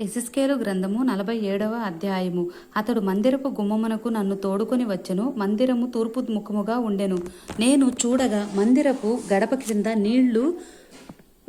ఎసిస్కేలు గ్రంథము నలభై ఏడవ అధ్యాయము. అతడు మందిరపు గుమ్మమునకు నన్ను తోడుకొని వచ్చెను. మందిరము తూర్పు ముఖముగా ఉండెను. నేను చూడగా మందిరపు గడప క్రింద నీళ్ళు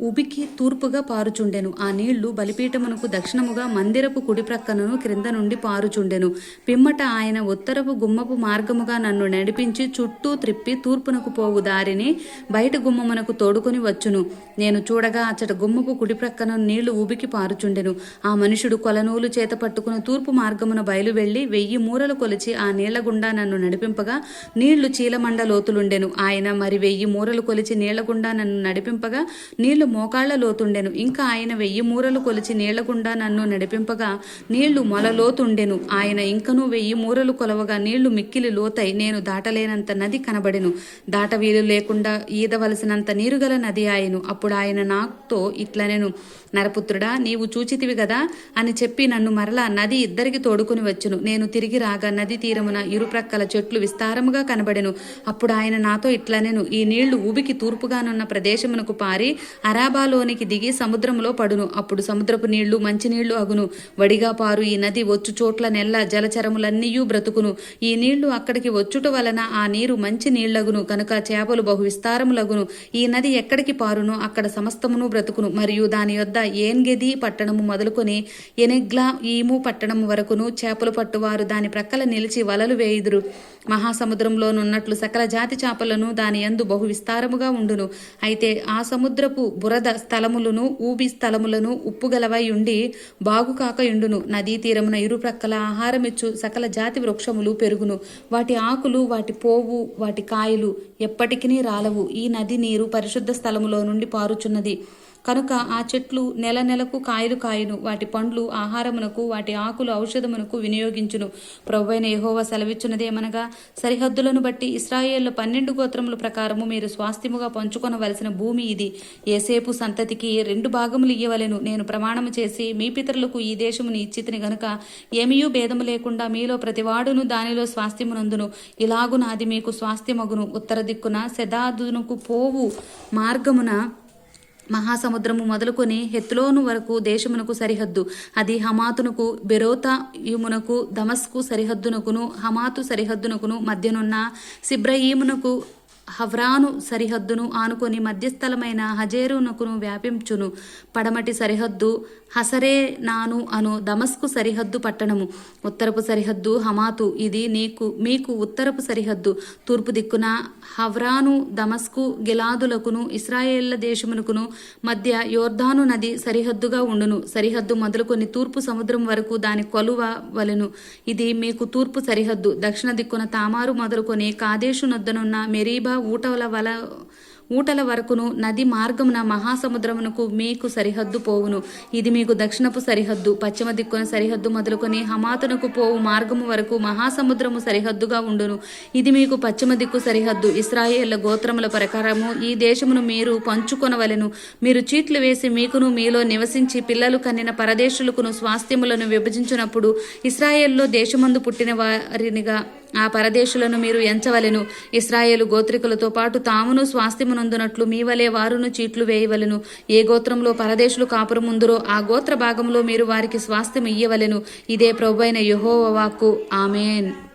ఉబికి తూర్పుగా పారుచుండెను. ఆ నీళ్ళు బలిపీఠమునకు దక్షిణముగా మందిరపు కుడి ప్రక్కనను క్రింద నుండి పారుచుండెను. పిమ్మట ఆయన ఉత్తరపు గుమ్మపు మార్గముగా నన్ను నడిపించి చుట్టూ త్రిప్పి తూర్పునకు పోవు దారిని బయట గుమ్మమునకు తోడుకొని వచ్చును. నేను చూడగా అచ్చట గుమ్మపు కుడిప్రక్కన నీళ్ళు ఉబికి పారుచుండెను. ఆ మనుషుడు కొలనూలు చేత పట్టుకుని తూర్పు మార్గమున బయలువెళ్ళి వెయ్యి మూరలు కొలిచి ఆ నీళ్ళ గుండా నన్ను నడిపింపగా నీళ్ళు చీలమండ లోతులుండెను. ఆయన మరి వెయ్యి మూరలు కొలిచి నీళ్ళ గుండా నన్ను నడిపింపగా నీళ్ళు మోకాళ్ళ లోతుండెను. ఇంకా ఆయన వెయ్యి మూరలు కొలిచి నీళ్ళకుండా నన్ను నడిపింపగా నీళ్ళు మొల లోతుండెను. ఆయన ఇంకనూ వెయ్యి మూరలు కొలవగా నీళ్ళు మిక్కిలి లోతై నేను దాటలేనంత నది కనబడెను. దాట వీలు లేకుండా ఈదవలసినంత నీరుగల నది ఆయను. అప్పుడు ఆయన నాతో ఇట్లనెను. నరపుత్రుడా నీవు చూచితివి కదా అని చెప్పి నన్ను మరలా నది ఇద్దరికి తోడుకుని వచ్చును. నేను తిరిగి రాగా నది తీరమున ఇరుప్రక్కల చెట్లు విస్తారముగా కనబడెను. అప్పుడు ఆయన నాతో ఇట్లనెను. ఈ నీళ్ళు ఊబికి తూర్పుగానున్న ప్రదేశమునకు పారి అరాబాలోనికి దిగి సముద్రంలో పడును. అప్పుడు సముద్రపు నీళ్ళు మంచినీళ్ళు అగును. వడిగా పారు ఈ నది వచ్చు చోట్ల నెల్ల జలచరములన్నీయూ బ్రతుకును. ఈ నీళ్ళు అక్కడికి వచ్చుట వలన ఆ నీరు మంచి నీళ్ళగును. కనుక చేపలు బహు విస్తారములగును. ఈ నది ఎక్కడికి పారునో అక్కడ సమస్తమును బ్రతుకును. మరియు దాని యొద్ద ఏన్గెది పట్టణము మొదలుకొని ఎనెగ్లా ఈము పట్టణము వరకును చేపలు పట్టువారు దాని ప్రక్కల నిలిచి వలలు వేయుదురు. మహాసముద్రంలోనున్నట్లు సకల జాతి చేపలను దాని యందు బహు విస్తారముగా ఉండును. అయితే ఆ సముద్రపు బురద స్థలములను ఊబి స్థలములను ఉప్పుగలవై ఉండి బాగుకాకయుండును నదీ తీరమున ఇరుప్రక్కల ఆహారమిచ్చు సకల జాతి వృక్షములు పెరుగును. వాటి ఆకులు వాటి పోవు వాటి కాయలు ఎప్పటికీ రాలవు. ఈ నది నీరు పరిశుద్ధ స్థలములో నుండి పారుచున్నది. కనుక ఆ చెట్లు నెల నెలకు కాయలు కాయను. వాటి పండ్లు ఆహారమునకు వాటి ఆకులు ఔషధమునకు వినియోగించును. ప్రభువైన యెహోవా సెలవిచ్చున్నదేమనగా సరిహద్దులను బట్టి ఇస్రాయేళ్ళ పన్నెండు గోత్రముల ప్రకారము మీరు స్వాస్థ్యముగా పంచుకొనవలసిన భూమి ఇది. ఏసేపు సంతతికి రెండు భాగములు ఇయ్యవలెను. నేను ప్రమాణము చేసి మీ పితరులకు ఈ దేశముని ఇచ్చితిని గనుక ఏమీయూ భేదము లేకుండా మీలో ప్రతివాడును దానిలో స్వాస్థ్యమునందును. ఇలాగు నాది మీకు స్వాస్థ్యమగును. ఉత్తర దిక్కున శదాదునకు పోవు మార్గమున మహాసముద్రము మొదలుకొని హెత్లోను వరకు దేశమునకు సరిహద్దు. అది హమాతునకు బెరోతాయుమునకు దమస్కు సరిహద్దునకును హమాతు సరిహద్దునకును మధ్యనున్న సిబ్రయీమునకు హవ్రాను సరిహద్దును ఆనుకొని మధ్యస్థలమైన హజేరునకును వ్యాపించును. పడమటి సరిహద్దు హసరే నాను అను దమస్కు సరిహద్దు పట్టణము. ఉత్తరపు సరిహద్దు హమాతు. ఇది నీకు మీకు ఉత్తరపు సరిహద్దు. తూర్పు దిక్కున హవ్రాను దమస్కు గిలాదులకును ఇస్రాయేళ్ళ దేశమునకును మధ్య యోర్ధాను నది సరిహద్దుగా ఉండును. సరిహద్దు మొదలుకొని తూర్పు సముద్రం వరకు దాని కొలువ వలెను. ఇది మీకు తూర్పు సరిహద్దు. దక్షిణ దిక్కున తామారు మొదలుకొని కాదేశు నొద్దనున్న మెరీబా ఊటల వల ఊటల వరకును నది మార్గమున మహాసముద్రమునకు మీకు సరిహద్దు పోవును. ఇది మీకు దక్షిణపు సరిహద్దు పశ్చిమ దిక్కున సరిహద్దు మొదలుకొని హమాతునకు పోవు మార్గము వరకు మహాసముద్రము సరిహద్దుగా ఉండును. ఇది మీకు పశ్చిమ దిక్కు సరిహద్దు ఇస్రాయేళ్ళ గోత్రముల ప్రకారము ఈ దేశమును మీరు పంచుకొనవలెను. మీరు చీట్లు వేసి మీకును మీలో నివసించి పిల్లలు కన్నిన పరదేశులకును స్వాస్థ్యములను విభజించినప్పుడు ఇస్రాయేల్లో దేశమందు పుట్టిన వారినిగా ఆ పరదేశులను మీరు ఎంచవలెను. ఇస్రాయేలు గోత్రికులతో పాటు తామును స్వాస్థ్యమునందునట్లు మీ వలె వారును చీట్లు వేయవలెను. ఏ గోత్రంలో పరదేశులు కాపురముందురో ఆ గోత్ర భాగంలో మీరు వారికి స్వాస్థ్యం ఇయ్యవలెను ఇదే ప్రభు అయిన యహోవ ఆమెన్.